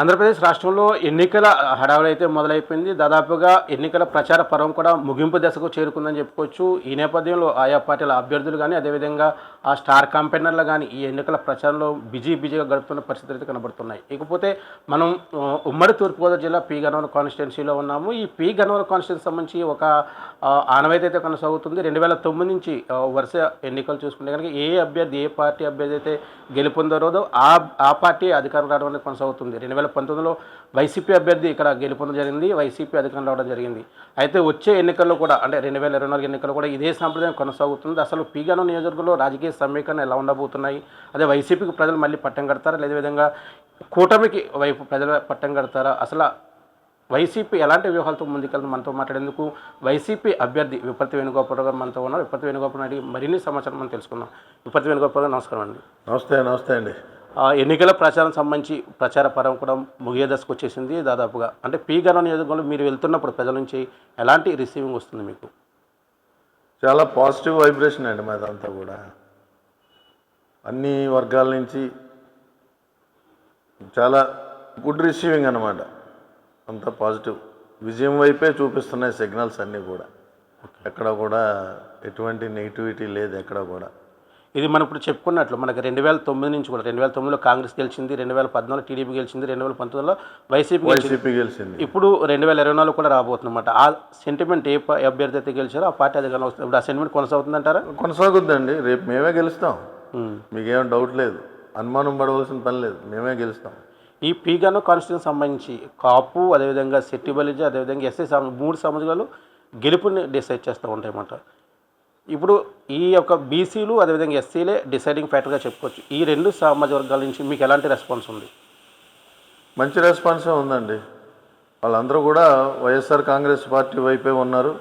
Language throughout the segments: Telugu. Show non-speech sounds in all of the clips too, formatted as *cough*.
ఆంధ్రప్రదేశ్ రాష్ట్రంలో ఎన్నికల హడావుడి అయితే మొదలైపోయింది. దాదాపుగా ఎన్నికల ప్రచార పర్వం కూడా ముగింపు దశకు చేరుకుందని చెప్పుకోవచ్చు. ఈ నేపథ్యంలో ఆయా పార్టీల అభ్యర్థులు కానీ అదేవిధంగా ఆ స్టార్ కంపెనర్లు కానీ ఈ ఎన్నికల ప్రచారంలో బిజీ బిజీగా గడుపుతున్న పరిస్థితులు అయితే కనబడుతున్నాయి. ఇకపోతే మనం ఉమ్మడి తూర్పుగోదావరి జిల్లా పి. గన్నవరం కాన్స్టిట్యున్సీలో ఉన్నాము. ఈ పి. గన్నవరం కాన్స్టిట్యున్సీ సంబంధించి ఒక ఆనవైతే ఆనవాయితీ అయితే కొనసాగుతుంది. రెండు వేల తొమ్మిది నుంచి వరుస ఎన్నికలు చూసుకుంటే కనుక ఏ అభ్యర్థి ఏ పార్టీ అభ్యర్థి అయితే గెలుపొందరోదో ఆ ఆ పార్టీ అధికారం రావడం అనేది కొనసాగుతుంది. రెండు వేల పంతొమ్మిదిలో వైసీపీ అభ్యర్థి ఇక్కడ గెలుపొందడం జరిగింది వైసీపీ అధికారం రావడం జరిగింది. అయితే వచ్చే ఎన్నికల్లో కూడా అంటే రెండు వేల ఇరవై నాలుగు ఎన్నికల్లో కూడా ఇదే సాంప్రదాయం కొనసాగుతుంది. అసలు పీగాను నియోజకవర్గంలో రాజకీయ సమీకరణ ఎలా ఉండబోతున్నాయి? అదే వైసీపీకి ప్రజలు మళ్ళీ పట్టం కడతారా? లేదా విధంగా కూటమికి వైపు ప్రజలు పట్టం కడతారా? అసలు వైసీపీ ఎలాంటి వ్యూహాలతో ముందుకెళ్తుంది మనతో మాట్లాడేందుకు? వైసీపీ అభ్యర్థి విపత్తి వేణుగోపాల్ గారు మనతో ఉన్నారు. విపత్తి వేణుగోపాల్ అడిగి మరిన్ని సమాచారం మనం తెలుసుకుందాం. విపత్తి వేణుగోపాల్ గారు నమస్కారం అండి. నమస్తే నమస్తే అండి. ఎన్నికల ప్రచారం సంబంధించి ప్రచార పరం కూడా ముగియ దశకు వచ్చేసింది దాదాపుగా. అంటే పీ గణ నియోజకవర్గంలో మీరు వెళ్తున్నప్పుడు ప్రజల నుంచి ఎలాంటి రిసీవింగ్ వస్తుంది మీకు? చాలా పాజిటివ్ వైబ్రేషన్ అండి మాదంతా కూడా. అన్ని వర్గాల నుంచి చాలా గుడ్ రిసీవింగ్ అనమాట అంతా పాజిటివ్. విజయం వైపే చూపిస్తున్నాయి సిగ్నల్స్ అన్నీ కూడా. ఎక్కడ కూడా ఎటువంటి నెగిటివిటీ లేదు ఎక్కడ కూడా. ఇది మనం ఇప్పుడు చెప్పుకున్నట్లు మనకి రెండు వేల తొమ్మిది నుంచి కూడా రెండు వేల తొమ్మిదిలో కాంగ్రెస్ గెలిచింది రెండు వేల పద్నాలుగు టీడీపీ గెలిచింది రెండు వేల పంతొమ్మిదిలో వైసీపీ గెలిచింది. వైసీపీ గెలిచింది. ఇప్పుడు రెండు వేల ఇరవై నాలుగు కూడా రాబోతుందన్నమాట ఆ సెంటిమెంట్ ఏ అభ్యర్థి అయితే గెలిచారో ఆ పార్టీ అధికారంలో వస్తుంది. ఇప్పుడు ఆ సెంటిమెంట్ కొనసాగుతుందంటారా? కొనసాగుద్దండి. రేపు మేమే గెలుస్తాం. మీకేం డౌట్ లేదు. అనుమానం పడవలసిన పని లేదు. మేమే గెలుస్తాం. ఈ పీగాను కాన్స్టిట్యూషన్ సంబంధించి కాపు అదేవిధంగా సెట్టి బలిజ అదేవిధంగా ఎస్ఐ మూడు సమాజాలు గెలుపుని డిసైడ్ చేస్తూ ఉంటాయన్నమాట. ఇప్పుడు ఈ యొక్క బీసీలు అదేవిధంగా ఎస్సీలే డిసైడింగ్ ఫ్యాక్టర్గా చెప్పుకోవచ్చు. ఈ రెండు సమాజ వర్గాల నుంచి మీకు ఎలాంటి రెస్పాన్స్ ఉంది? మంచి రెస్పాన్సే ఉందండి. వాళ్ళందరూ కూడా వైఎస్ఆర్ కాంగ్రెస్ పార్టీ వైపే ఉన్నారు.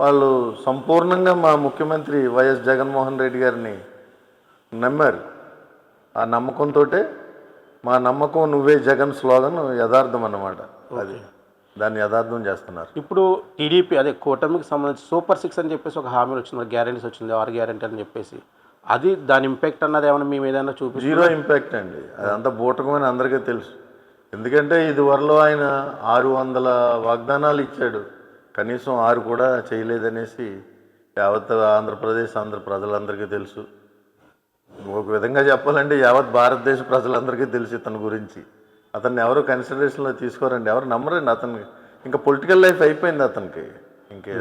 వాళ్ళు సంపూర్ణంగా మా ముఖ్యమంత్రి వైఎస్ జగన్మోహన్ రెడ్డి గారిని నమ్మారు. ఆ నమ్మకంతో మా నమ్మకం నువ్వే జగన్ స్లోగన్ యథార్థం అన్నమాట. అది. దాన్ని యథార్థం చేస్తున్నారు. ఇప్పుడు టీడీపీ అదే కూటమికి సంబంధించి సూపర్ సిక్స్ అని చెప్పేసి ఒక హామీలు వచ్చింది గ్యారెంటీస్ వచ్చింది ఆరు గ్యారెంటీ అని చెప్పేసి. అది దాని ఇంపాక్ట్ అన్నది ఏమైనా మీ ఏదైనా చూపి జీరో ఇంపాక్ట్ అండి. అదంతా బూటకమని అందరికీ తెలుసు. ఎందుకంటే ఇది వరలో ఆయన ఆరు వందల వాగ్దానాలు ఇచ్చాడు. కనీసం ఆరు కూడా చేయలేదనేసి యావత్ ఆంధ్రప్రదేశ్ ఆంధ్ర ప్రజలందరికీ తెలుసు. ఒక విధంగా చెప్పాలంటే యావత్ భారతదేశ ప్రజలందరికీ తెలుసు ఇతని గురించి. అతన్ని ఎవరు కన్సిడరేషన్లో తీసుకోరండి? ఎవరు నమ్మరండి అతనికి ఇంకా పొలిటికల్ లైఫ్ అయిపోయింది అతనికి. ఇంకే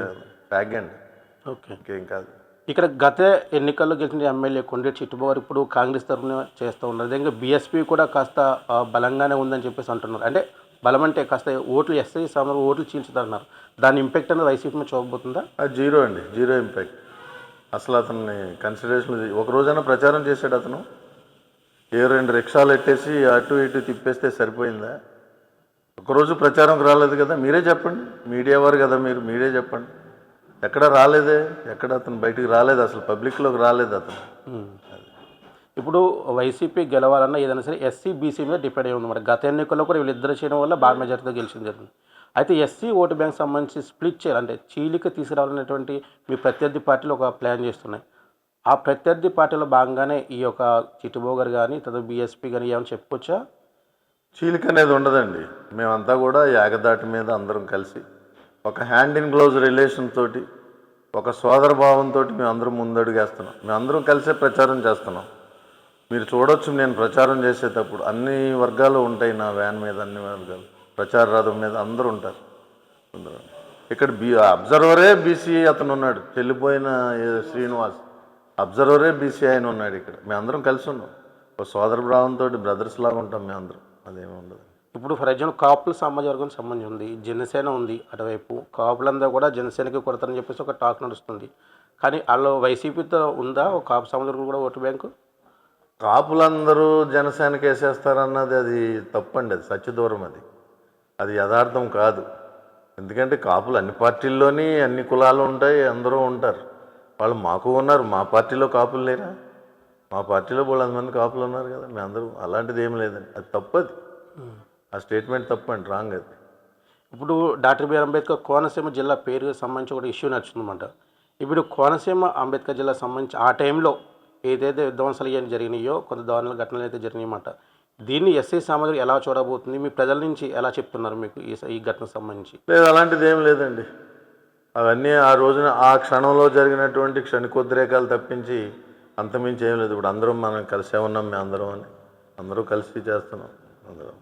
ట్యాగ్ అండి ఓకే ఇంకేం కాదు. ఇక్కడ గత ఎన్నికల్లో గెలిచిన ఎమ్మెల్యే కొండేటి చిట్టుబాబు ఇప్పుడు కాంగ్రెస్ తరఫున చేస్తూ ఉన్నారు. అదేవిధంగా బీఎస్పీ కూడా కాస్త బలంగానే ఉందని చెప్పేసి అంటున్నారు. అంటే బలం అంటే కాస్త ఓట్లు ఎస్ఐ సమరం ఓట్లు చీల్చుతారన్నారు. దాని ఇంపాక్ట్ అనేది వైసీపీ మీద చూపబోతుందా? జీరో అండి. జీరో ఇంపాక్ట్ అసలు అతన్ని కన్సిడరేషన్ ఒక రోజైనా ప్రచారం చేశాడు అతను. ఏ రెండు రిక్షాలు ఎట్టేసి అటు ఇటు తిప్పేస్తే సరిపోయిందా? ఒకరోజు ప్రచారంకి రాలేదు కదా మీరే చెప్పండి. మీడియా వారు కదా మీరు మీరే చెప్పండి. ఎక్కడ రాలేదే? ఎక్కడ అతను బయటికి రాలేదు? అసలు పబ్లిక్లోకి రాలేదు అతను. ఇప్పుడు వైసీపీ గెలవాలన్నా ఏదైనా సరే ఎస్సీ బీసీ మీద డిపెండ్ అయి ఉంది మరి. గత ఎన్నికల్లో కూడా వీళ్ళిద్దరు చేయడం వల్ల బాగా మెజార్టీతో గెలిచింది జరిగింది అయితే ఎస్సీ ఓటు బ్యాంక్ సంబంధించి స్ప్లిట్ చేయాలి. అంటే చీలిక తీసుకురావాలనేటువంటి మీ ప్రత్యర్థి పార్టీలు ఒక ప్లాన్ చేస్తున్నాయి. ఆ ప్రత్యర్థి పార్టీలో భాగంగానే ఈ యొక్క చిట్టుబోగర్ కానీ తర్వాత బీఎస్పీ కానీ ఏమైనా చెప్పుకోవచ్చా చీలిక అనేది ఉండదండి. మేమంతా కూడా ఏకదాటి మీద అందరం కలిసి ఒక హ్యాండ్ ఇన్ గ్లౌజ్ రిలేషన్ తోటి ఒక సోదర భావంతో మేము అందరం ముందడుగేస్తున్నాం. మేము అందరం కలిసే ప్రచారం చేస్తున్నాం. మీరు చూడొచ్చు నేను ప్రచారం చేసేటప్పుడు అన్ని వర్గాలు ఉంటాయి నా వ్యాన్ మీద అన్ని వర్గాలు. ప్రచార రథం మీద అందరూ ఉంటారు. ఇక్కడ బీ అబ్జర్వరే బీసీ అతను ఉన్నాడు వెళ్ళిపోయిన శ్రీనివాస్. అబ్జర్వరే బీసీ ఆయన ఉన్నాడు ఇక్కడ. మేము అందరం కలిసి ఉన్నాం. ఒక సోదర భావంతో బ్రదర్స్ లాగా ఉంటాం మేము అందరం. అదేమి ఉండదు. ఇప్పుడు ఫర్ ఎగ్జాంపుల్ కాపుల సమాజ వర్గం సంబంధించి ఉంది జనసేన ఉంది అటువైపు. కాపులందరూ కూడా జనసేనకి కొడతారని చెప్పేసి ఒక టాక్ నడుస్తుంది. కానీ వాళ్ళు వైసీపీతో ఉందా? ఒక కాపు సమాజ వర్గం కూడా ఓటు బ్యాంకు? కాపులందరూ జనసేనకి వేసేస్తారన్నది అది తప్పండి. అది సత్యదూరం అది. అది యథార్థం కాదు. ఎందుకంటే కాపులు అన్ని పార్టీల్లోని అన్ని కులాలు ఉంటాయి అందరూ ఉంటారు. వాళ్ళు మాకు ఉన్నారు మా పార్టీలో కాపులు లేరా? మా పార్టీలో మంది కాపులు ఉన్నారు కదా మీ అందరూ అలాంటిది ఏం లేదండి. అది తప్పది. ఆ స్టేట్మెంట్ తప్పండి రాంగ్ అది. ఇప్పుడు డాక్టర్ బిఆర్ అంబేద్కర్ కోనసీమ జిల్లా పేరుకి సంబంధించి ఒక ఇష్యూ నడుస్తుందన్నమాట. ఇప్పుడు కోనసీమ అంబేద్కర్ జిల్లా సంబంధించి ఆ టైంలో ఏదైతే విధ్వంసాలు ఇవన్నీ జరిగినాయో కొంత దారుణాల ఘటనలు అయితే జరిగినాయన్నమాట. దీన్ని ఎస్ఐ సామాజిక ఎలా చూడబోతుంది? మీ ప్రజల నుంచి ఎలా చెప్తున్నారు మీకు ఈ ఈ ఘటనకు సంబంధించి? లేదు అలాంటిది ఏం లేదండి. అవన్నీ ఆ రోజున ఆ క్షణంలో జరిగినటువంటి క్షణికోద్రేకాలు తప్పించి అంతమించి ఏం లేదు. ఇప్పుడు అందరం మనం కలిసే ఉన్నాం మేము అందరం అని. అందరూ కలిసి చేస్తున్నాం అందరం.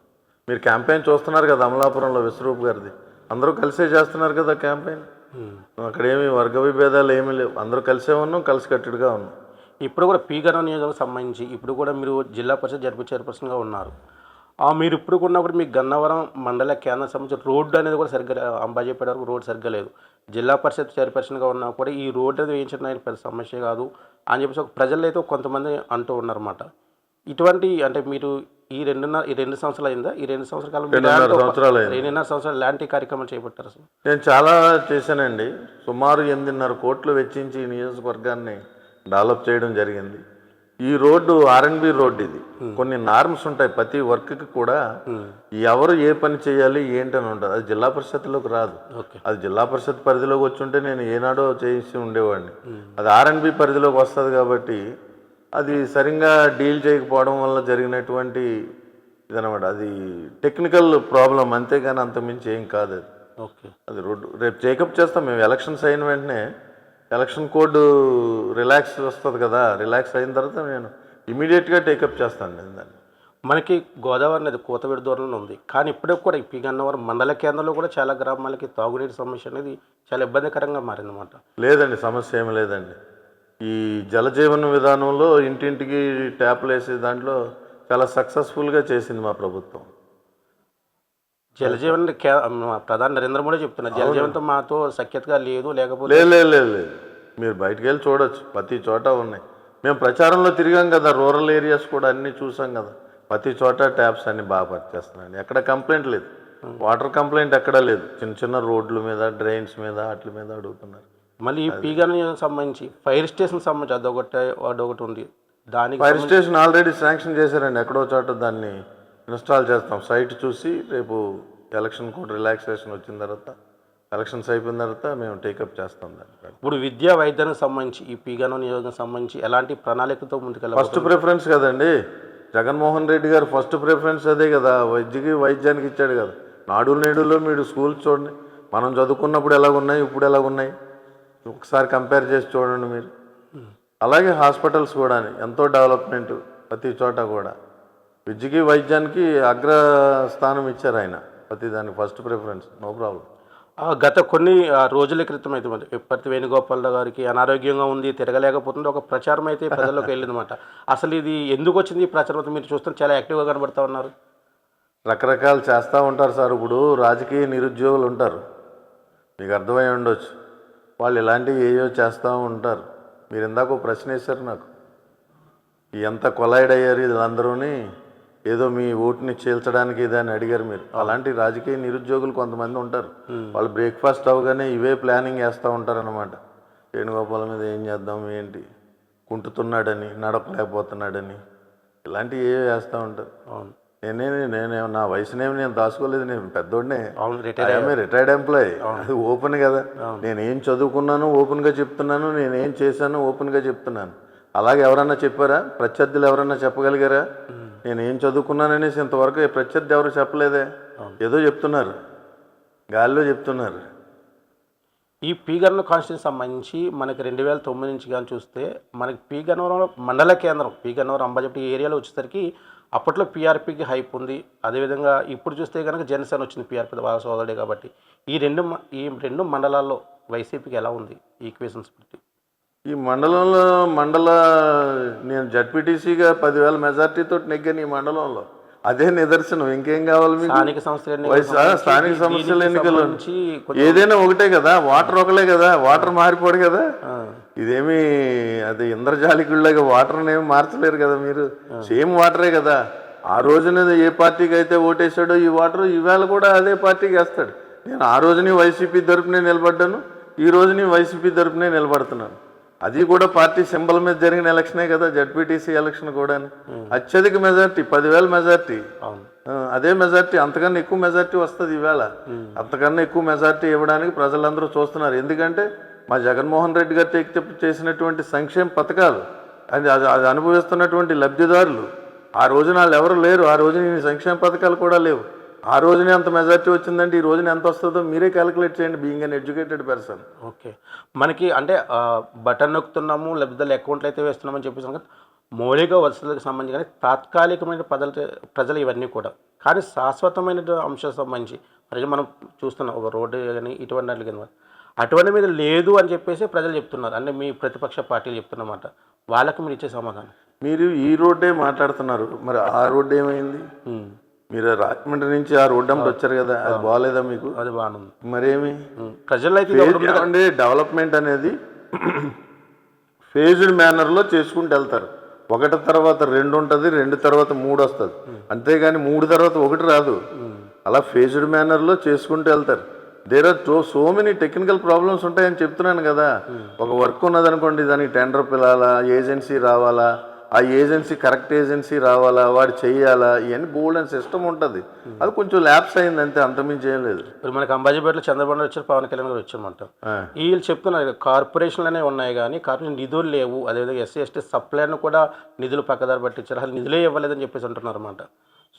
మీరు క్యాంపెయిన్ చూస్తున్నారు కదా అమలాపురంలో విశ్వరూప్ గారిది. అందరూ కలిసే చేస్తున్నారు కదా క్యాంపెయిన్? అక్కడ ఏమి వర్గ విభేదాలు ఏమీ లేవు. అందరూ కలిసే ఉన్నాం కలిసికట్టుగా ఉన్నాం. ఇప్పుడు కూడా పీగన నియోజకవర్గం సంబంధించి ఇప్పుడు కూడా మీరు జిల్లా పరిషత్ జడ్పీ చైర్పర్సన్గా ఉన్నారు. మీరు ఇప్పుడు ఉన్నప్పుడు మీ గన్నవరం మండల కేంద్ర సంబంధించిన రోడ్డు అనేది కూడా సరిగ్గా అంబాజీపేట వరకు రోడ్డు సరిగ్గా లేదు. జిల్లా పరిషత్ చైర్పర్సన్గా ఉన్నా కూడా ఈ రోడ్డు అనేది వేయించడం అనేది పెద్ద సమస్య కాదు అని చెప్పేసి ఒక ప్రజలు అయితే కొంతమంది అంటూ ఉన్నారన్నమాట. ఇటువంటి అంటే మీరు ఈ రెండున్నర ఈ రెండు సంవత్సరాలు అయిందా? ఈ రెండు సంవత్సరాల కాలం రెండున్నర సంవత్సరాలు. రెండున్నర సంవత్సరాలు ఎలాంటి కార్యక్రమాలు చేపట్టారు అసలు నేను చాలా చేశానండి. సుమారు ఎనిమిదిన్నర కోట్లు వెచ్చించి ఈ నియోజకవర్గాన్ని డెవలప్ చేయడం జరిగింది. ఈ రోడ్డు ఆర్ఎన్బి రోడ్డు ఇది. కొన్ని నార్మ్స్ ఉంటాయి. ప్రతి వర్క్కి కూడా ఎవరు ఏ పని చేయాలి ఏంటి అని ఉంటుంది. అది జిల్లా పరిషత్లోకి రాదు. అది జిల్లా పరిషత్ పరిధిలోకి వచ్చి ఉంటే నేను ఏనాడో చేసి ఉండేవాడిని. అది ఆర్ఎన్బి పరిధిలోకి వస్తుంది కాబట్టి అది సరిగ్గా డీల్ చేయకపోవడం వల్ల జరిగినటువంటి ఇదనమాట అది టెక్నికల్ ప్రాబ్లం అంతేగాని అంతమించి ఏం కాదు అది. ఓకే. అది రోడ్డు రేపు టేకప్ చేస్తాం. మేము ఎలక్షన్స్ అయిన వెంటనే ఎలక్షన్ కోడ్ రిలాక్స్ వస్తుంది కదా రిలాక్స్ అయిన తర్వాత నేను ఇమీడియట్గా టేకప్ చేస్తాను నేను దాన్ని. మనకి గోదావరి నది కోతవేడి దూరంలో ఉంది. కానీ ఇప్పుడే కూడా ఈ గన్నవరం మండల కేంద్రంలో కూడా చాలా గ్రామాలకి తాగునీటి సమస్య అనేది చాలా ఇబ్బందికరంగా మారిందన్నమాట. లేదండి సమస్య ఏమి లేదండి. ఈ జలజీవన విధానంలో ఇంటింటికి ట్యాప్లు వేసే దాంట్లో చాలా సక్సెస్ఫుల్గా చేసింది మా ప్రభుత్వం. జలజీవన్ ప్రధాని నరేంద్ర మోడీ చెప్తున్నారు జలజీవన్తో మాతో సఖ్యతగా లేదు లేకపోతే లేదు లేదు లేదు లేదు. మీరు బయటికి వెళ్ళి చూడొచ్చు. ప్రతి చోట ఉన్నాయి. మేము ప్రచారంలో తిరిగాం కదా రూరల్ ఏరియాస్ కూడా అన్నీ చూసాం కదా. ప్రతి చోట ట్యాప్స్ అన్ని బాగా పనిచేస్తున్నాయండి. ఎక్కడ కంప్లైంట్ లేదు. వాటర్ కంప్లైంట్ ఎక్కడా లేదు. చిన్న చిన్న రోడ్ల మీద డ్రైన్స్ మీద వాటి మీద అడుగుతున్నారు. మళ్ళీ ఈ పీగన్ సంబంధించి ఫైర్ స్టేషన్ సంబంధించి అదొకటి అదొకటి ఉంది. దానికి ఫైర్ స్టేషన్ ఆల్రెడీ శాంక్షన్ చేశారండి. ఎక్కడో చోట దాన్ని ఇన్స్టాల్ చేస్తాం. సైట్ చూసి రేపు ఎలక్షన్ కూడా రిలాక్సేషన్ వచ్చిన తర్వాత ఎలక్షన్స్ అయిపోయిన తర్వాత మేము టేకప్ చేస్తాం దాన్ని. ఇప్పుడు విద్యా వైద్యానికి సంబంధించి ఈ పీగన్ నియోజకం సంబంధించి ఎలాంటి ప్రణాళికతో ముందుకెళ్ళాలి ఫస్ట్ ప్రిఫరెన్స్ కదండి. జగన్మోహన్ రెడ్డి గారు ఫస్ట్ ప్రిఫరెన్స్ అదే కదా. వైద్యకి వైద్యానికి ఇచ్చాడు కదా. నాడు నేడులో మీరు స్కూల్స్ చూడండి. మనం చదువుకున్నప్పుడు ఎలాగ ఉన్నాయి ఇప్పుడు ఎలాగ ఉన్నాయి? ఒకసారి కంపేర్ చేసి చూడండి మీరు. అలాగే హాస్పిటల్స్ కూడా ఎంతో డెవలప్మెంట్ ప్రతి చోట కూడా. విద్యకి వైద్యానికి అగ్ర స్థానం ఇచ్చారు ఆయన. ప్రతి దానికి ఫస్ట్ ప్రిఫరెన్స్ నో ప్రాబ్లం గత కొన్ని రోజుల క్రితం అయితే మరి ఎప్పటి వేణుగోపాలరావు గారికి అనారోగ్యంగా ఉంది తిరగలేకపోతుంది ఒక ప్రచారం అయితే ప్రజల్లోకి వెళ్ళిందన్నమాట. అసలు ఇది ఎందుకు వచ్చింది ఈ ప్రచారం అయితే మీరు చూస్తే చాలా యాక్టివ్గా కనబడతా ఉన్నారు. రకరకాలు చేస్తూ ఉంటారు సార్. ఇప్పుడు రాజకీయ నిరుద్యోగులు ఉంటారు. మీకు అర్థమై ఉండొచ్చు. వాళ్ళు ఇలాంటివి ఏయో చేస్తూ ఉంటారు. మీరు ఇందాక ప్రశ్న వేశారు నాకు. ఎంత కొలైడ్ అయ్యారు వీళ్ళందరూని? ఏదో మీ ఓటుని చీల్చడానికి ఇదని అడిగారు మీరు. అలాంటి రాజకీయ నిరుద్యోగులు కొంతమంది ఉంటారు. వాళ్ళు బ్రేక్ఫాస్ట్ అవగానే ఇవే ప్లానింగ్ వేస్తూ ఉంటారు అనమాట వేణుగోపాల మీద ఏం చేద్దాం ఏంటి? కుంటుతున్నాడని నడపలేకపోతున్నాడని. ఇలాంటివి ఏవో వేస్తూ ఉంటారు. అవును. నేనే నేను నా వయసునేమి నేను దాచుకోలేదు. నేను పెద్దోడినే. ఐఎమ్ రిటైర్డ్ ఎంప్లాయీ అది ఓపెన్ కదా. నేను ఏం చదువుకున్నాను ఓపెన్గా చెప్తున్నాను నేను ఏం చేశాను ఓపెన్గా చెప్తున్నాను. అలాగే ఎవరన్నా చెప్పారా? ప్రత్యర్థులు ఎవరన్నా చెప్పగలిగారా? నేను ఏం చదువుకున్నాననేసి ఇంతవరకు ప్రత్యర్థి ఎవరు చెప్పలేదే. ఏదో చెప్తున్నారు. గాలిలో చెప్తున్నారు. ఈ పీగన్న కాన్స్టిట్యూన్సీ సంబంధించి మనకి రెండు వేల తొమ్మిది నుంచి కానీ చూస్తే మనకి పీగన్నవరం మండల కేంద్రం పీగన్నవరం అంబాజెప్టి ఏరియాలో వచ్చేసరికి అప్పట్లో పీఆర్పీకి హైప్ ఉంది. అదేవిధంగా ఇప్పుడు చూస్తే కనుక జనసేన వచ్చింది పీఆర్పీ వాళ్ళ సోదరుడే కాబట్టి. ఈ రెండు ఈ రెండు మండలాల్లో వైసీపీకి ఎలా ఉంది? ఈక్వేషన్స్ బట్టి ఈ మండలంలో మండల నేను జడ్పీటీసీగా పదివేల మెజార్టీతో నెగ్గాను ఈ మండలంలో. అదే నిదర్శనం. ఇంకేం కావాలి మీకు? స్థానిక సంస్థల స్థానిక దీనికి ఎన్నికలు. ఏదైనా ఒకటే కదా వాటర్ ఒకలే కదా వాటర్ మారిపోడు కదా. ఇదేమి అది ఇంద్రజాలికుళ్ళగా వాటర్ని ఏమి మార్చలేరు కదా మీరు. సేమ్ వాటరే కదా. ఆ రోజున ఏ పార్టీకి అయితే ఓటేసాడో ఈ వాటర్ ఈవేళ కూడా అదే పార్టీకి వేస్తాడు. నేను ఆ రోజుని వైసీపీ తరపునే నిలబడ్డాను ఈ రోజుని వైసీపీ తరపునే నిలబడుతున్నాను. అది కూడా పార్టీ సింబల్ మీద జరిగిన ఎలక్షనే కదా జడ్పీటీసీ ఎలక్షన్ కూడా అత్యధిక మెజార్టీ పదివేల మెజార్టీ. అదే మెజార్టీ అంతకన్నా ఎక్కువ మెజార్టీ వస్తుంది ఈవేళ. అంతకన్నా ఎక్కువ మెజార్టీ ఇవ్వడానికి ప్రజలందరూ చూస్తున్నారు. ఎందుకంటే మా జగన్మోహన్ రెడ్డి గారు చేసినటువంటి సంక్షేమ పథకాలు అది అది అది అనుభవిస్తున్నటువంటి లబ్ధిదారులు ఆ రోజున వాళ్ళు ఎవరు లేరు. ఆ రోజున ఈ సంక్షేమ పథకాలు కూడా లేవు. ఆ రోజునే అంత మెజార్టీ వచ్చిందంటే ఈ రోజున ఎంత వస్తుందో మీరే క్యాలిక్యులేట్ చేయండి బీయింగ్ అన్ ఎడ్యుకేటెడ్ పర్సన్. ఓకే. మనకి అంటే బటన్ నొక్కుతున్నాము లేకపోతే అకౌంట్లు అయితే వేస్తున్నామని చెప్పేసి కదా మౌలిక వసతులకు సంబంధించి కానీ తాత్కాలికమైన ప్రజలు ప్రజలు ఇవన్నీ కూడా. కానీ శాశ్వతమైన అంశాలకు సంబంధించి మరి మనం చూస్తున్నాం ఒక రోడ్డు కానీ ఇటువంటి వాటికి కానీ అటువంటి మీద లేదు అని చెప్పేసి ప్రజలు చెప్తున్నారు. అంటే మీ ప్రతిపక్ష పార్టీలు చెప్తున్నమాట. వాళ్ళకి మీరు ఇచ్చే సమాధానం. మీరు ఈ రోడ్డే మాట్లాడుతున్నారు. మరి ఆ రోడ్డు ఏమైంది? మీరు రాజమండ్రి నుంచి ఆ రోడ్డు అమ్మటి వచ్చారు కదా అది బాగాలేదా మీకు? అది బాగుంది. మరేమి. ఏమండి డెవలప్మెంట్ అనేది ఫేజ్డ్ మేనర్లో చేసుకుంటూ వెళ్తారు. ఒకటి తర్వాత రెండు ఉంటుంది రెండు తర్వాత మూడు వస్తుంది. అంతేగాని మూడు తర్వాత ఒకటి రాదు. అలా ఫేజ్డ్ మేనర్లో చేసుకుంటూ వెళ్తారు. There are so so many technical problems ఉంటాయని చెప్తున్నాను కదా. ఒక వర్క్ ఉన్నదనుకోండి దానికి టెండర్ పిలాలా ఏజెన్సీ రావాలా? ఆ ఏజెన్సీ కరెక్ట్ ఏజెన్సీ రావాలా వాడు చెయ్యాలా ఇవన్నీ బోల్డ్ అండ్ సిస్టమ్ ఉంటుంది. అది కొంచెం ల్యాప్స్ అయింది అంతే అంతమించి ఏం లేదు. ఇప్పుడు మనకి అంబాజీపేటలో చంద్రబాబు నాయుడు వచ్చారు పవన్ కళ్యాణ్ గారు వచ్చారన్నమాట. ఆ. వీళ్ళు చెప్తున్నారు కదా, కార్పొరేషన్లనే ఉన్నాయి కానీ కార్పొరేషన్ నిధులు లేవు. అదేవిధంగా ఎస్సీ ఎస్టీ సప్లైను కూడా నిధులు పక్కదారి పట్టించారు. అసలు నిధులే ఇవ్వలేదని చెప్పేసి అంటున్నారు అనమాట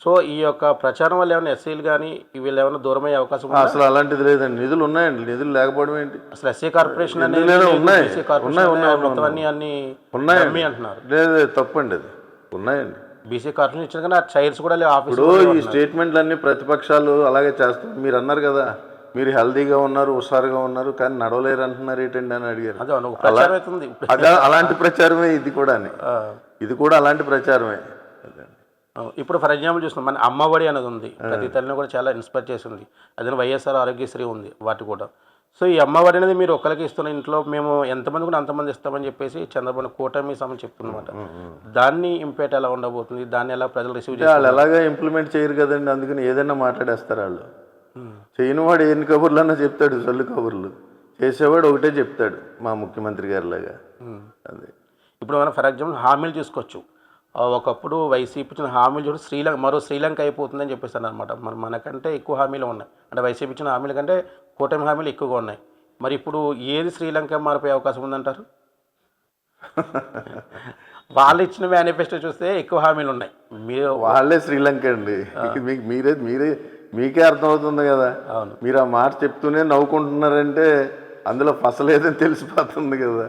సో ఈ యొక్క ప్రచారం వల్ల ఏమైనా ఎస్సీలు కానీ వీళ్ళు ఏమైనా దూరం అయ్యే అవకాశం ఉందా? అసలు అలాంటిది లేదండి. నిధులు ఉన్నాయండి. నిధులు లేకపోవడం ఏంటి? అసలు ఎస్సీ కార్పొరేషన్ అనేది ఉన్నాయి. కార్పొరేషన్ ఉన్నాయి, ఉన్నాయి, అనేది మొత్తం అన్ని అన్ని ఉన్నాయండి. అంటున్నారు. లేదు లేదు, తప్పండి అది. ఉన్నాయండి. బీసీ కార్పొరేషన్ ఇచ్చిన కానీ ఆ చైర్స్ కూడా లేవు ఆఫీస్ ఇప్పుడు ఈ స్టేట్మెంట్లన్నీ ప్రతిపక్షాలు అలాగే చేస్తారు. మీరు అన్నారు కదా మీరు హెల్తీగా ఉన్నారు హుషారుగా ఉన్నారు కానీ నడవలేరు అంటున్నారు ఏంటండి అని అడిగారు. అదే అవును, ఒక ప్రచారం అవుతుంది. అదే అలాంటి ప్రచారమే ఇది కూడా ఇది కూడా అలాంటి ప్రచారమే. ఇప్పుడు ఫర్ ఎగ్జాంపుల్ చూస్తున్నాం మన అమ్మఒడి అనేది ఉంది. ప్రతి తల్లిని కూడా చాలా ఇన్స్పైర్ చేసింది. అదే వైఎస్ఆర్ ఆరోగ్యశ్రీ ఉంది వాటి కూడా. సో ఈ అమ్మఒడి అనేది మీరు ఒక్కరికి ఇస్తున్న ఇంట్లో మేము ఎంతమంది కూడా అంతమంది ఇస్తామని చెప్పేసి చంద్రబాబు కూటమి సమని చెప్తున్నమాట దాన్ని ఇంపేట్ ఎలా ఉండబోతుంది? దాన్ని ఎలా ప్రజలు రిసీవ్ వాళ్ళు ఎలాగా ఇంప్లిమెంట్ చేయరు కదండి అందుకని ఏదైనా మాట్లాడేస్తారు వాళ్ళు. చేయని వాడు ఎన్ని కబుర్లు అన్నా చెప్తాడు సొల్లు కబుర్లు. చేసేవాడు ఒకటే చెప్తాడు మా ముఖ్యమంత్రి గారి లాగా అదే. ఇప్పుడు మనం ఫర్ ఎగ్జాంపుల్ హామీలు చూసుకోవచ్చు. ఒకప్పుడు వైసీపీ ఇచ్చిన హామీలు చూసి శ్రీలంక మరో శ్రీలంక అయిపోతుందని చెప్పేసి అనమాట మరి మనకంటే ఎక్కువ హామీలు ఉన్నాయి. అంటే వైసీపీ ఇచ్చిన హామీల కంటే కూటమి హామీలు ఎక్కువగా ఉన్నాయి. మరి ఇప్పుడు ఏది శ్రీలంక మారిపోయే అవకాశం ఉందంటారు? *laughs* వాళ్ళు ఇచ్చిన మేనిఫెస్టో చూస్తే ఎక్కువ హామీలు ఉన్నాయి. మీరు వాళ్ళే శ్రీలంక అండి. *laughs* మీకు మీరే మీరే మీకే అర్థమవుతుంది కదా. అవును. మీరు ఆ మాట చెప్తూనే నవ్వుకుంటున్నారంటే అందులో ఫసలేదని తెలిసిపోతుంది కదా.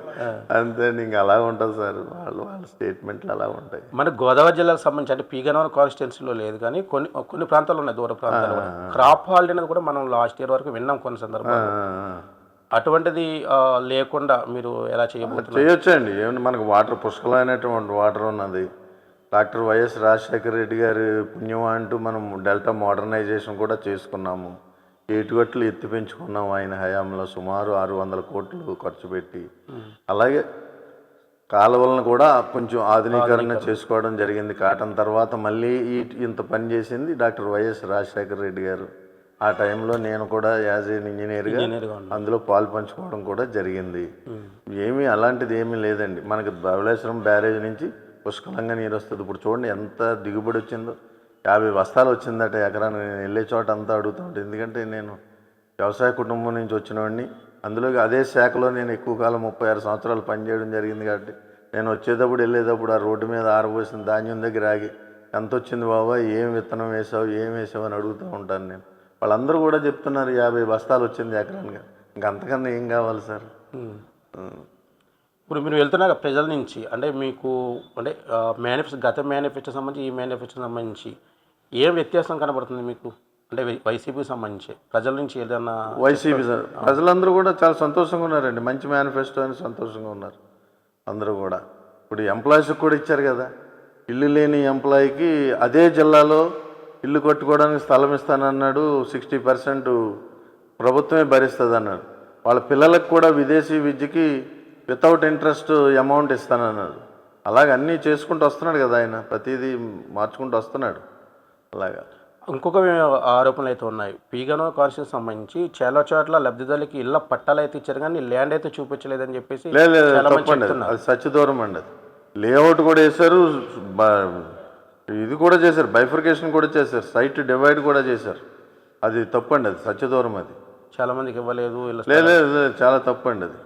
అంతే ఇంకా అలా ఉంటుంది సార్. వాళ్ళు వాళ్ళ స్టేట్మెంట్లు అలా ఉంటాయి. మన గోదావరి జిల్లాకు సంబంధించి అంటే పీగనవరం కాన్స్టిట్యున్సీలో లేదు కానీ కొన్ని కొన్ని ప్రాంతాలు ఉన్నాయి దూర ప్రాంతాలు క్రాప్ హాలిడే అనేది కూడా మనం లాస్ట్ ఇయర్ వరకు విన్నాం కొన్ని సందర్భాలు అటువంటిది లేకుండా మీరు ఎలా చేయబోతున్నారు? చేయొచ్చండి. ఏమన్నా మనకు వాటర్ పుష్కలమైనటువంటి వాటర్ ఉన్నది. డాక్టర్ వైఎస్ రాజశేఖర రెడ్డి గారి పుణ్యం అంటూ మనం డెల్టా మోడర్నైజేషన్ కూడా చేసుకున్నాము. ఏటుగట్లు ఎత్తి పెంచుకున్నాము ఆయన హయాంలో సుమారు ఆరు వందల కోట్లు ఖర్చు పెట్టి. అలాగే కాలువలను కూడా కొంచెం ఆధునీకరణ చేసుకోవడం జరిగింది. కాటన్ తర్వాత మళ్ళీ ఇంత పని చేసింది డాక్టర్ వైఎస్ రాజశేఖర రెడ్డి గారు. ఆ టైంలో నేను కూడా యాజ్ ఎన్ ఇంజనీర్గా అందులో పాలు పంచుకోవడం కూడా జరిగింది. ఏమీ అలాంటిది ఏమీ లేదండి. మనకి ధవళేశ్వరం బ్యారేజ్ నుంచి పుష్కలంగా నీరు వస్తుంది. ఇప్పుడు చూడండి ఎంత దిగుబడి వచ్చిందో. యాభై బస్తాలు వచ్చిందట ఎకరానికి. నేను వెళ్ళే చోట అంతా అడుగుతుంటే ఎందుకంటే నేను వ్యవసాయ కుటుంబం నుంచి వచ్చినవాడిని అందులో అదే శాఖలో నేను ఎక్కువ కాలం ముప్పై ఆరు సంవత్సరాలు పనిచేయడం జరిగింది కాబట్టి నేను వచ్చేటప్పుడు వెళ్ళేటప్పుడు ఆ రోడ్డు మీద ఆరబోసిన ధాన్యం దగ్గర ఆగి ఎంత వచ్చింది బాబా? ఏం విత్తనం వేసావు? ఏం వేసావు? అని అడుగుతూ ఉంటాను నేను. వాళ్ళందరూ కూడా చెప్తున్నారు యాభై బస్తాలు వచ్చింది ఎకరానికి. ఇంకా అంతకన్నా ఏం కావాలి సార్. ఇప్పుడు మీరు వెళ్తున్నారు ప్రజల నుంచి. అంటే మీకు అంటే మేనిఫెస్టో గత మేనిఫెస్టో సంబంధించి ఈ మేనిఫెస్టో సంబంధించి ఏం వ్యత్యాసం కనబడుతుంది మీకు? అంటే వైసీపీకి సంబంధించి ప్రజల నుంచి ఏదైనా వైసీపీ సార్ ప్రజలందరూ కూడా చాలా సంతోషంగా ఉన్నారండి. మంచి మేనిఫెస్టో అని సంతోషంగా ఉన్నారు అందరూ కూడా. ఇప్పుడు ఎంప్లాయీస్కి కూడా ఇచ్చారు కదా. ఇల్లు లేని ఎంప్లాయీకి అదే జిల్లాలో ఇల్లు కట్టుకోవడానికి స్థలం ఇస్తానన్నాడు సిక్స్టీ పర్సెంట్ ప్రభుత్వమే భరిస్తుంది అన్నాడు వాళ్ళ పిల్లలకు కూడా విదేశీ విద్యకి వితౌట్ ఇంట్రెస్ట్ అమౌంట్ ఇస్తానన్నాడు. అలాగ అన్నీ చేసుకుంటూ వస్తున్నాడు కదా ఆయన. ప్రతిదీ మార్చుకుంటూ వస్తున్నాడు. అలాగా. ఇంకొక ఆరోపణలు అయితే ఉన్నాయి. పీగనో కాన్స్టిట్యూషన్ సంబంధించి చాలా చోట్ల లబ్ధిదారులకి ఇళ్ళ పట్టాలు అయితే ఇచ్చారు కానీ ల్యాండ్ అయితే చూపించలేదని చెప్పేసి సత్యదూరం అండి అది. లేఅవుట్ కూడా వేశారు ఇది కూడా చేశారు బైఫర్కేషన్ కూడా చేశారు సైట్ డివైడ్ కూడా చేశారు. అది తప్పండి అది సత్యదూరం అది. చాలా మందికి ఇవ్వలేదు లేదు చాలా తప్పండి అది.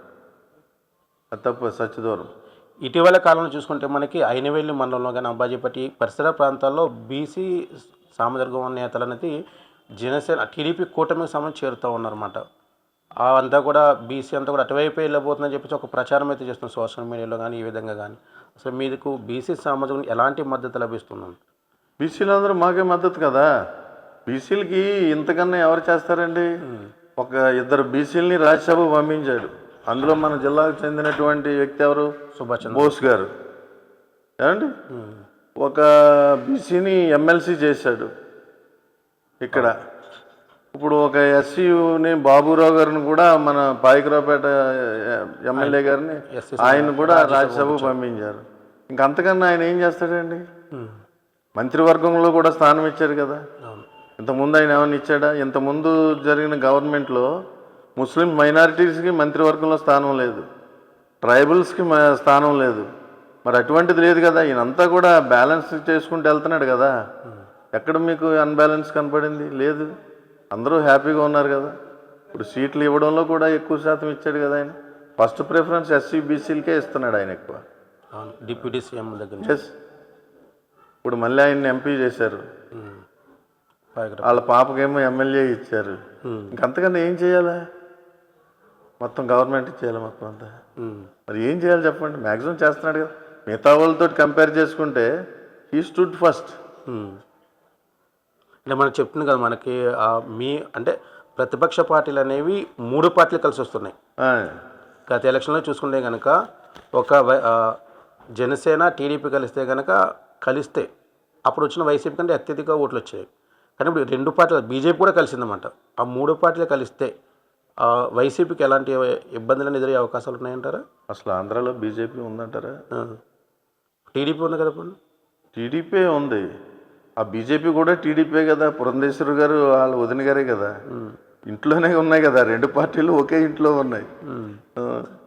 అది తప్పు సత్యదూరం ఇటీవల కాలంలో చూసుకుంటే మనకి అయినవెల్లి మండలంలో కానీ అంబాజీపట్టి పరిసర ప్రాంతాల్లో బీసీ సామాజిక నేతలు అనేది జనసేన టీడీపీ కూటమికి సంబంధించి చేరుతూ ఉన్నారన్నమాట. అంతా కూడా బీసీ అంతా కూడా అటువైపు వెళ్ళబోతుందని చెప్పేసి ఒక ప్రచారం అయితే చేస్తున్నారు సోషల్ మీడియాలో కానీ ఈ విధంగా కానీ. అసలు మీకు బీసీ సామాజికం ఎలాంటి మద్దతు లభిస్తుంది బీసీలు అందరూ మాకే మద్దతు కదా. బీసీలకి ఇంతకన్నా ఎవరు చేస్తారండి? ఒక ఇద్దరు బీసీలని రాజ్యసభ పంపించాడు అందులో మన జిల్లాకు చెందినటువంటి వ్యక్తి ఎవరు? సుభాష్ బోస్ గారు. ఏమండి. ఒక బీసీని ఎమ్మెల్సీ చేశాడు ఇక్కడ. ఇప్పుడు ఒక ఎస్సీని బాబురావు గారిని కూడా మన పాయకరావుపేట ఎమ్మెల్యే గారిని ఆయన కూడా రాజ్యసభ పంపించారు. ఇంక అంతకన్నా ఆయన ఏం చేస్తాడండి. మంత్రివర్గంలో కూడా స్థానం ఇచ్చారు కదా. ఇంతకుముందు ఆయన ఏమైనా ఇచ్చాడా? ఇంతకుముందు జరిగిన గవర్నమెంట్లో ముస్లిం మైనారిటీస్కి మంత్రివర్గంలో స్థానం లేదు. ట్రైబల్స్కి స్థానం లేదు. మరి అటువంటిది లేదు కదా ఈయనంతా కూడా బ్యాలెన్స్ చేసుకుంటూ వెళ్తున్నాడు కదా. ఎక్కడ మీకు అన్బ్యాలెన్స్ కనపడింది? లేదు. అందరూ హ్యాపీగా ఉన్నారు కదా. ఇప్పుడు సీట్లు ఇవ్వడంలో కూడా ఎక్కువ శాతం ఇచ్చాడు కదా ఆయన. ఫస్ట్ ప్రిఫరెన్స్ ఎస్సీ బీసీలకే ఇస్తున్నాడు ఆయన ఎక్కువ. డిప్యూటీ సీఎం దగ్గర ఎస్ ఇప్పుడు మళ్ళీ ఆయన్ని ఎంపీ చేశారు. వాళ్ళ పాపకేమో ఎమ్మెల్యే ఇచ్చారు. ఇంకంతకన్నా ఏం చేయాలా? మొత్తం గవర్నమెంట్ చేయాలి మొత్తం అంతా. మరి ఏం చేయాలి చెప్పండి? మ్యాక్సిమం చేస్తున్నాడు కదా. మిగతా వాళ్ళతో కంపేర్ చేసుకుంటే హీ స్టూడ్ ఫస్ట్. అంటే మనకు చెప్తుంది కదా మనకి మీ అంటే ప్రతిపక్ష పార్టీలు అనేవి మూడు పార్టీలు కలిసి వస్తున్నాయి. గత ఎలక్షన్లో చూసుకుంటే కనుక ఒక జనసేన టీడీపీ కలిస్తే కనుక కలిస్తే అప్పుడు వచ్చిన వైసీపీ కంటే అత్యధిక ఓట్లు వచ్చాయి. కానీ ఇప్పుడు రెండు పార్టీలు బీజేపీ కూడా కలిసిందన్నమాట. ఆ మూడు పార్టీలు కలిస్తే వైసీపీకి ఎలాంటి ఇబ్బందులను ఎదురయ్యే అవకాశాలు ఉన్నాయంటారా? అసలు ఆంధ్రాలో బీజేపీ ఉందంటారా. టీడీపీ ఉంది కదా ఇప్పుడు? టీడీపీ ఉంది. ఆ బీజేపీ కూడా టీడీపీ కదా. పురంధేశ్వరి గారు వాళ్ళ వదిన గారే కదా. ఇంట్లోనే ఉన్నాయి కదా. రెండు పార్టీలు ఒకే ఇంట్లో ఉన్నాయి.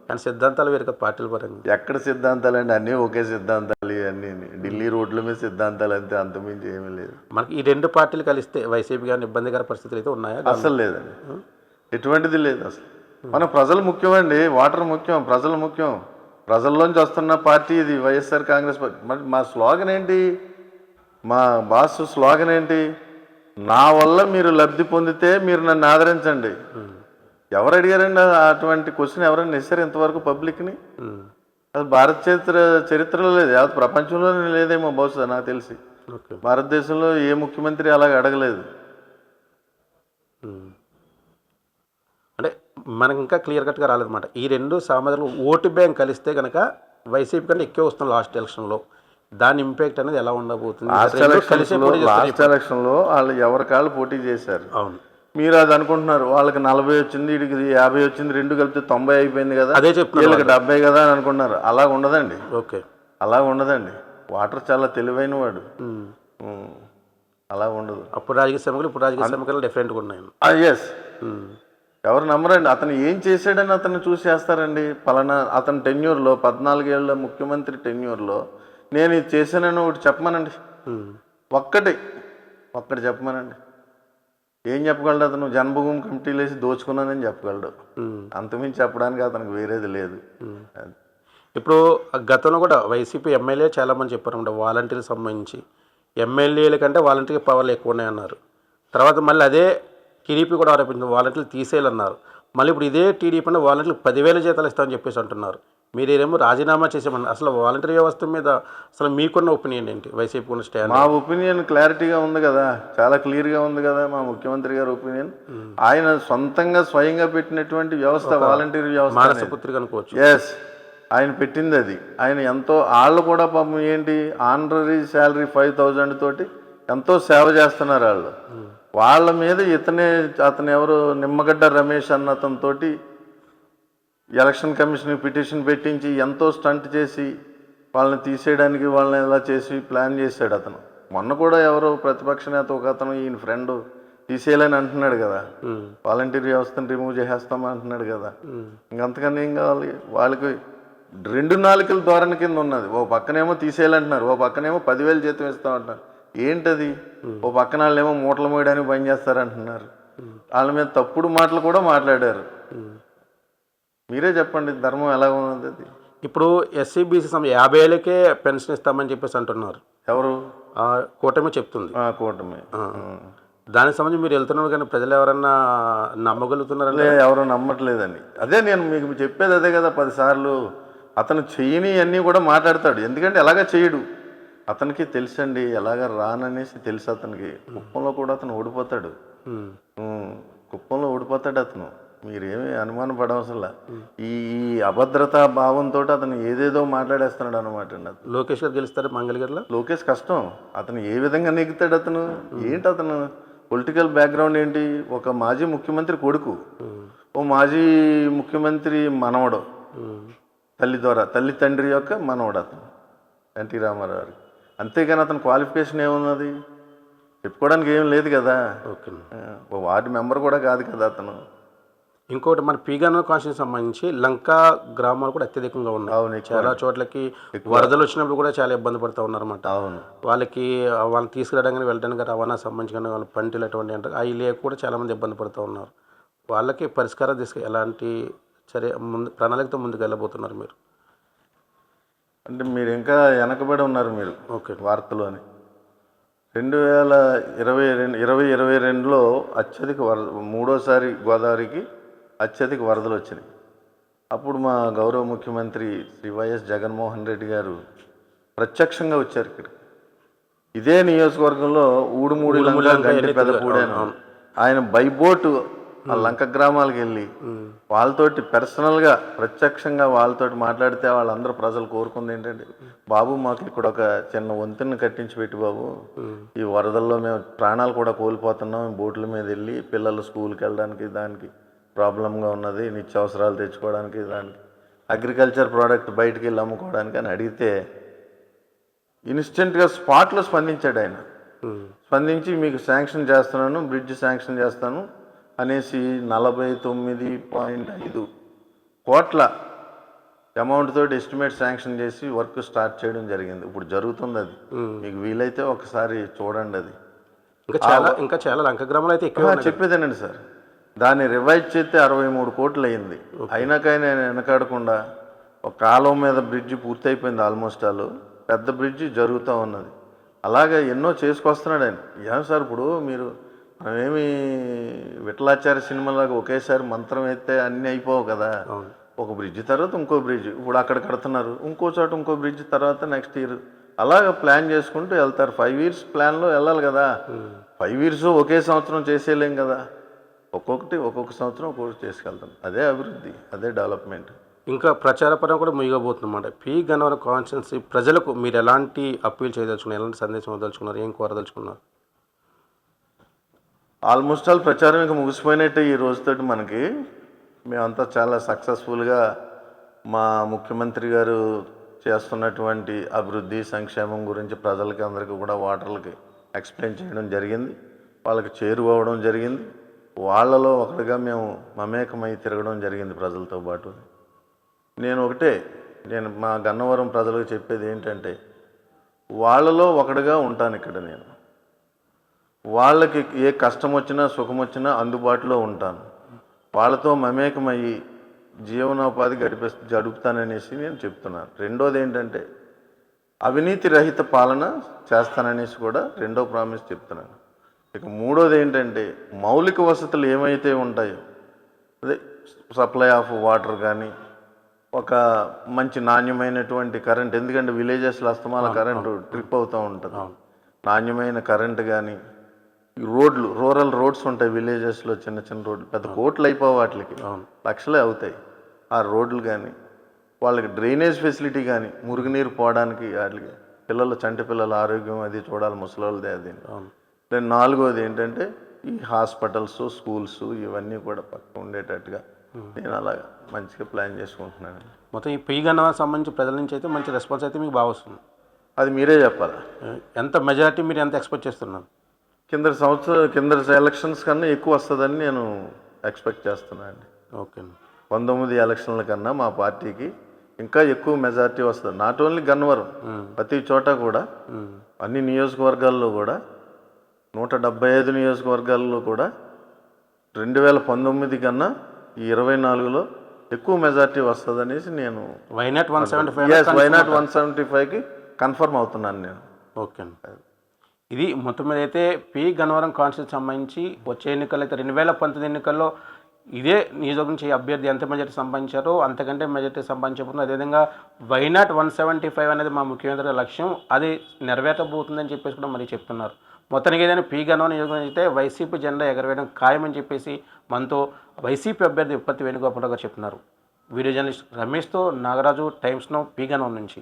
కానీ సిద్ధాంతాలు వేరు కదా పార్టీల పరంగా. ఎక్కడ సిద్ధాంతాలు అండి అన్నీ ఒకే సిద్ధాంతాలు అన్నీ. ఢిల్లీ రోడ్ల మీద సిద్ధాంతాలు అంతే. అంతమించి ఏమీ లేదు. మనకి ఈ రెండు పార్టీలు కలిస్తే వైసీపీ కానీ ఇబ్బందికర పరిస్థితులు అయితే ఉన్నాయా? అసలు లేదండి. ఎటువంటిది లేదు అసలు. మన ప్రజలు ముఖ్యమండి. వాటర్ ముఖ్యం ప్రజలు ముఖ్యం. ప్రజల్లోంచి వస్తున్న పార్టీ ఇది వైఎస్ఆర్ కాంగ్రెస్ పార్టీ మరి మా స్లోగన్ ఏంటి? మా బాస్ స్లోగన్ ఏంటి? నా వల్ల మీరు లబ్ధి పొందితే మీరు నన్ను ఆదరించండి. ఎవరు అడిగారండి అటువంటి క్వశ్చన్? ఎవరైనా ఇస్తారు ఇంతవరకు పబ్లిక్ని. అది భారత చరిత్ర చరిత్రలో లేదు. యావత్ ప్రపంచంలోనే లేదేమో బహుశా నాకు తెలిసి. భారతదేశంలో ఏ ముఖ్యమంత్రి అలాగ అడగలేదు ఉమ్. అంటే మనకి ఇంకా క్లియర్ కట్గా రాలేదన్నమాట. ఈ రెండు సామాజిక ఓటు బ్యాంక్ కలిస్తే కనుక వైసీపీ కంటే ఎక్కువ వస్తుంది లాస్ట్ ఎలక్షన్లో. దాని ఇంపాక్ట్ అనేది ఎలా ఉండబోతుంది? లాస్ట్ రెండు ఎలక్షన్స్ కలిసే పోటీ చేస్తారు లాస్ట్ ఎలక్షన్లో వాళ్ళు ఎవరి కాళ్ళు పోటీ చేశారు? అవును. మీరు అది అనుకుంటున్నారు వాళ్ళకి నలభై వచ్చింది వీడికి యాభై వచ్చింది రెండు కలిపితే తొంభై అయిపోయింది కదా? అదే చెప్తున్నాను వీళ్ళకి డెబ్బై కదా అని అనుకుంటున్నారు. అలా ఉండదండి. ఓకే. అలా ఉండదండి. వాటర్ చాలా తెలివైన వాడు. అలా ఉండదు. అప్పుడు రాజకీయ సమీకలు ఇప్పుడు రాజకీయ సమీకలు డిఫరెంట్గా ఉన్నాయి. ఎస్. ఎవరు నమ్మరండి. అతను ఏం చేశాడని అతను చూసి చేస్తారండి. పలానా అతని టెన్యూర్లో పద్నాలుగేళ్ళ ముఖ్యమంత్రి టెన్యూర్లో నేను ఇది చేశానని ఒకటి చెప్పమనండి. ఒక్కటి ఒక్కటి చెప్పమనండి. ఏం చెప్పగలడు అతను? జన్మభూమి కమిటీలు వేసి దోచుకున్నానని చెప్పగలడు. అంతమించి చెప్పడానికి అతనికి వేరేది లేదు. ఇప్పుడు గతంలో కూడా వైసీపీ ఎమ్మెల్యే చాలామంది చెప్పారు వాలంటీర్కి సంబంధించి. ఎమ్మెల్యేల కంటే వాలంటీర్కి పవర్లు ఎక్కువ ఉన్నాయన్నారు. తర్వాత మళ్ళీ అదే టీడీపీ కూడా ఆరోపించింది వాలంటీర్లు తీసేయాలన్నారు. మళ్ళీ ఇప్పుడు ఇదే టీడీపీ అంటే వాలంటీర్లు పదివేల జీతాలు ఇస్తామని చెప్పేసి అంటున్నారు. మీరేమో రాజీనామా చేసేమన్నారు అసలు వాలంటీర్ వ్యవస్థ మీద అసలు మీకున్న ఒపీనియన్ ఏంటి? వైసీపీ ఉన్న స్టాండ్ మా ఒపీనియన్ క్లారిటీగా ఉంది కదా. చాలా క్లియర్గా ఉంది కదా మా ముఖ్యమంత్రి గారి ఒపీనియన్. ఆయన సొంతంగా స్వయంగా పెట్టినటువంటి వ్యవస్థ వాలంటీర్ వ్యవస్థ అనేది. మానసపుత్రిక అనుకోవచ్చు. ఎస్ ఆయన పెట్టింది అది. ఆయన ఎంతో వాళ్ళు కూడా పాపం ఏంటి? ఆనరీ శాలరీ ఫైవ్ థౌజండ్ తోటి ఎంతో సేవ చేస్తున్నారు వాళ్ళు వాళ్ళ మీద ఇతనే అతను ఎవరు? నిమ్మగడ్డ రమేష్ అన్న అతనితోటి ఎలక్షన్ కమిషన్ పిటిషన్ పెట్టించి ఎంతో స్టంట్ చేసి వాళ్ళని తీసేయడానికి వాళ్ళని ఎలా చేసి ప్లాన్ చేశాడు అతను. మొన్న కూడా ఎవరో ప్రతిపక్ష నేత ఒక అతను ఈయన ఫ్రెండ్ తీసేయాలని అంటున్నాడు కదా. వాలంటీర్ వ్యవస్థను రిమూవ్ చేసేస్తామా అంటున్నాడు కదా. ఇంకంతకన్నా ఏం కావాలి? వాళ్ళకి రెండు నాలుకల ధోరణి కింద ఉన్నది. ఓ పక్కనేమో తీసేయాలంటున్నారు. ఓ పక్కనేమో పదివేలు జీతం ఇస్తామంటున్నారు. ఏంటది? ఓ పక్కన వాళ్ళేమో మూటలు మోయడానికి పని చేస్తారంటున్నారు. వాళ్ళ మీద తప్పుడు మాటలు కూడా మాట్లాడారు. మీరే చెప్పండి ధర్మం ఎలా ఉన్నది అది? ఇప్పుడు ఎస్సీ బీసీ సమ యాభై ఏళ్ళకే పెన్షన్ ఇస్తామని చెప్పేసి అంటున్నారు. ఎవరు? కూటమి చెప్తుంది. కూటమి. దానికి సంబంధించి మీరు వెళ్తున్నారు కానీ ప్రజలు ఎవరన్నా నమ్మగలుగుతున్నారంటే లే ఎవరు నమ్మట్లేదండి. అదే నేను మీకు చెప్పేది అదే కదా పదిసార్లు. అతను చెయ్యని అన్నీ కూడా మాట్లాడతాడు. ఎందుకంటే ఎలాగ చేయడు అతనికి తెలుసండి ఎలాగ రాననేసి తెలుసు అతనికి. కుప్పంలో కూడా అతను ఓడిపోతాడు. కుప్పంలో ఓడిపోతాడు అతను. మీరేమీ అనుమానం పడవసలా ఈ అభద్రతా భావంతో అతను ఏదేదో మాట్లాడేస్తున్నాడు అనమాట అండి లోకేష్ గారు గెలుస్తారు మంగళగిరిలో లోకేష్ కష్టం. అతను ఏ విధంగా నెగ్గుతాడు అతను? ఏంటి అతను? పొలిటికల్ బ్యాక్గ్రౌండ్ ఏంటి? ఒక మాజీ ముఖ్యమంత్రి కొడుకు. ఓ మాజీ ముఖ్యమంత్రి మనవడు. తల్లి ద్వారా తల్లి తండ్రి యొక్క మనవడు అతను. ఎన్టీ రామారావు అంతేగాని అతని క్వాలిఫికేషన్ ఏమున్నది? చెప్పుకోవడానికి ఏం లేదు కదా. ఓకే ఓ వార్డు మెంబర్ కూడా కాదు కదా అతను. ఇంకోటి మన పీగాన కాన్స్టిట్యూషన్ సంబంధించి లంకా గ్రామాలు కూడా అత్యధికంగా ఉన్నాయి. అవును. చాలా చోట్లకి వరదలు వచ్చినప్పుడు కూడా చాలా ఇబ్బంది పడుతూ ఉన్నారన్నమాట. అవును. వాళ్ళకి వాళ్ళని తీసుకురావడానికి కానీ వెళ్ళడానికి కానీ రవాణా సంబంధించి కానీ వాళ్ళ పంటలు అటువంటి అంటే అవి లేక కూడా చాలామంది ఇబ్బంది పడుతూ ఉన్నారు. వాళ్ళకి పరిష్కారం తీసుకు ఎలాంటి చర్య ముందు ప్రణాళికతో ముందుకు వెళ్ళబోతున్నారు మీరు? అంటే మీరు ఇంకా వెనకబడి ఉన్నారు మీరు ఓకే. వార్తలోని రెండు వేల ఇరవై రెండు ఇరవై ఇరవై రెండులో అత్యధిక వరద మూడోసారి గోదావరికి అత్యధిక వరదలు వచ్చినాయి. అప్పుడు మా గౌరవ ముఖ్యమంత్రి శ్రీ వైఎస్ జగన్మోహన్ రెడ్డి గారు ప్రత్యక్షంగా వచ్చారు ఇక్కడ. ఇదే నియోజకవర్గంలో ఊడుమూడి లంక గంటి పెదపూడాను ఆయన బైబోటు ఆ లంక గ్రామాలకు వెళ్ళి వాళ్ళతోటి పర్సనల్గా ప్రత్యక్షంగా వాళ్ళతోటి మాట్లాడితే వాళ్ళందరూ ప్రజలు కోరుకుంది ఏంటంటే బాబు మాకు ఇక్కడ ఒక చిన్న వంతెన కట్టించి పెట్టి బాబు. ఈ వరదల్లో మేము ప్రాణాలు కూడా కోల్పోతున్నాం. బోట్ల మీద వెళ్ళి పిల్లలు స్కూల్కి వెళ్ళడానికి దానికి ప్రాబ్లంగా ఉన్నది. నిత్యావసరాలు తెచ్చుకోవడానికి దానికి అగ్రికల్చర్ ప్రోడక్ట్ బయటికి వెళ్ళి అమ్ముకోవడానికి అని అడిగితే ఇన్స్టెంట్గా స్పాట్లో స్పందించాడు ఆయన. స్పందించి మీకు శాంక్షన్ చేస్తున్నాను బ్రిడ్జ్ శాంక్షన్ చేస్తాను. అనేసి నలభై తొమ్మిది పాయింట్ ఐదు కోట్ల అమౌంట్ తోటి ఎస్టిమేట్ శాంక్షన్ చేసి వర్క్ స్టార్ట్ చేయడం జరిగింది. ఇప్పుడు జరుగుతుంది అది. మీకు వీలైతే ఒకసారి చూడండి అది. ఇంకా చాలా ఇంకా చాలా లంక గ్రామాలు అయితే ఎక్కువ చెప్పేదేనండి సార్. దాన్ని రివైజ్ చేస్తే అరవై మూడు కోట్లు అయింది. అయినాకైనా వెనకాడకుండా ఒక కాలువ మీద బ్రిడ్జి పూర్తయిపోయింది ఆల్మోస్ట్ ఆల్ పెద్ద బ్రిడ్జి జరుగుతూ ఉన్నది. అలాగే ఎన్నో చేసుకొస్తున్నాడు ఆయన. ఏం సార్ ఇప్పుడు మీరు మనమేమి విఠలాచార్య సినిమాలాగా ఒకేసారి మంత్రం అయితే అన్నీ అయిపోవు కదా. ఒక బ్రిడ్జ్ తర్వాత ఇంకో బ్రిడ్జ్. ఇప్పుడు అక్కడ కడుతున్నారు. ఇంకో చోట ఇంకో బ్రిడ్జ్ తర్వాత నెక్స్ట్ ఇయర్. అలాగ ప్లాన్ చేసుకుంటూ వెళ్తారు. ఫైవ్ ఇయర్స్ ప్లాన్లో వెళ్ళాలి కదా. ఫైవ్ ఇయర్స్ ఒకే సంవత్సరం చేసేయలేం కదా. ఒక్కొక్కటి ఒక్కొక్క సంవత్సరం ఒక్కొక్కటి చేసుకెళ్తాం. అదే అభివృద్ధి అదే డెవలప్మెంట్. ఇంకా ప్రచార పరం కూడా ముగియబోతుందన్నమాట. పి గన్నవరం కాన్స్టిట్యున్సీ ప్రజలకు మీరు ఎలాంటి అప్పీల్ చేయదలుచుకున్నారు? ఎలాంటి సందేశం వదలుచుకున్నారు ఏం కోరదలుచుకున్నారు? ఆల్మోస్ట్ ఆల్ ప్రచారం ఇంకా ముగిసిపోయినట్టే ఈ రోజుతోటి మనకి. మేమంతా చాలా సక్సెస్ఫుల్గా మా ముఖ్యమంత్రి గారు చేస్తున్నటువంటి అభివృద్ధి సంక్షేమం గురించి ప్రజలకి అందరికీ కూడా ఓటర్లకి ఎక్స్ప్లెయిన్ చేయడం జరిగింది. వాళ్ళకి చేరువవడం జరిగింది. వాళ్ళలో ఒకటిగా మేము మమేకమై తిరగడం జరిగింది ప్రజలతో పాటు. నేను ఒకటే నేను మా గన్నవరం ప్రజలకు చెప్పేది ఏంటంటే వాళ్ళలో ఒకటిగా ఉంటాను ఇక్కడ నేను. వాళ్ళకి ఏ కష్టం వచ్చినా సుఖం వచ్చినా అందుబాటులో ఉంటాను. వాళ్ళతో మమేకమయ్యి జీవనోపాధి గడిపే గడుపుతాననేసి నేను చెప్తున్నాను. రెండోది ఏంటంటే అవినీతి రహిత పాలన చేస్తాననేసి కూడా రెండో ప్రామిస్ చెప్తున్నాను. ఇక మూడోది ఏంటంటే మౌలిక వసతులు ఏమైతే ఉంటాయో అదే సప్లై ఆఫ్ వాటర్ కానీ ఒక మంచి నాణ్యమైనటువంటి కరెంట్ ఎందుకంటే విలేజెస్లో అస్తమాల కరెంటు ట్రిప్ అవుతూ ఉంటుంది. నాణ్యమైన కరెంట్ కానీ రోడ్లు రూరల్ రోడ్స్ ఉంటాయి విలేజెస్లో చిన్న చిన్న రోడ్లు. పెద్ద కోట్లు అయిపోవు వాటికి. లక్షలే అవుతాయి ఆ రోడ్లు కానీ వాళ్ళకి డ్రైనేజ్ ఫెసిలిటీ కానీ మురుగునీరు పోవడానికి వాటికి. పిల్లలు చంటి పిల్లల ఆరోగ్యం అది చూడాలి ముసలోళ్ళదే అది. దెన్ నాలుగోది ఏంటంటే ఈ హాస్పిటల్స్ స్కూల్స్ ఇవన్నీ కూడా పక్క ఉండేటట్టుగా నేను అలాగా మంచిగా ప్లాన్ చేసుకుంటున్నాను. మొత్తం ఈ పి గన్నవరం సంబంధించి ప్రజల నుంచి అయితే మంచి రెస్పాన్స్ అయితే మీకు బాగా వస్తుంది. అది మీరే చెప్పాలి? ఎంత మెజారిటీ మీరు ఎంత ఎక్స్పెక్ట్ చేస్తున్నారు? కింద సంవత్సరం కింద ఎలక్షన్స్ కన్నా ఎక్కువ వస్తుందని నేను ఎక్స్పెక్ట్ చేస్తున్నాను అండి. ఓకే పంతొమ్మిది ఎలక్షన్ల కన్నా మా పార్టీకి ఇంకా ఎక్కువ మెజారిటీ వస్తుంది. నాట్ ఓన్లీ గన్నవరం ప్రతి చోట కూడా అన్ని నియోజకవర్గాల్లో కూడా నూట డెబ్బై ఐదు నియోజకవర్గాల్లో కూడా రెండు వేల పంతొమ్మిది కన్నా ఈ ఇరవై నాలుగులో ఎక్కువ మెజార్టీ వస్తుంది అనేసి నేను why not one seventy five one seventy ఫైవ్కి కన్ఫర్మ్ అవుతున్నాను నేను. ఓకే అండి. ఇది మొత్తం మీద అయితే పి గన్నవరం కాన్స్టిట్యూట్ సంబంధించి వచ్చే ఎన్నికలు అయితే రెండు వేల పంతొమ్మిది ఎన్నికల్లో ఇదే నియోజకవర్గం నుంచి అభ్యర్థి ఎంత మెజార్టీ సంపాదించారో అంతకంటే మెజార్టీ సంపాదించబోతుంది అదేవిధంగా వైనాట్ వన్ సెవెంటీ ఫైవ్ అనేది మా ముఖ్యమంత్రి లక్ష్యం. అది నెరవేరబోతుందని చెప్పేసి కూడా మరి చెప్తున్నారు. మొత్తానికి ఏదైనా పి గన్నవరం నియోజకవర్గం అయితే వైసీపీ జెండా ఎగరవేయడం ఖాయమని చెప్పేసి మనతో వైసీపీ అభ్యర్థి ఉత్పత్తి వేణుగోపాల్ గారు చెప్తున్నారు. వీడియో జర్నలిస్ట్ రమేష్తో నాగరాజు టైమ్స్ను పీ గన్నవరం నుంచి.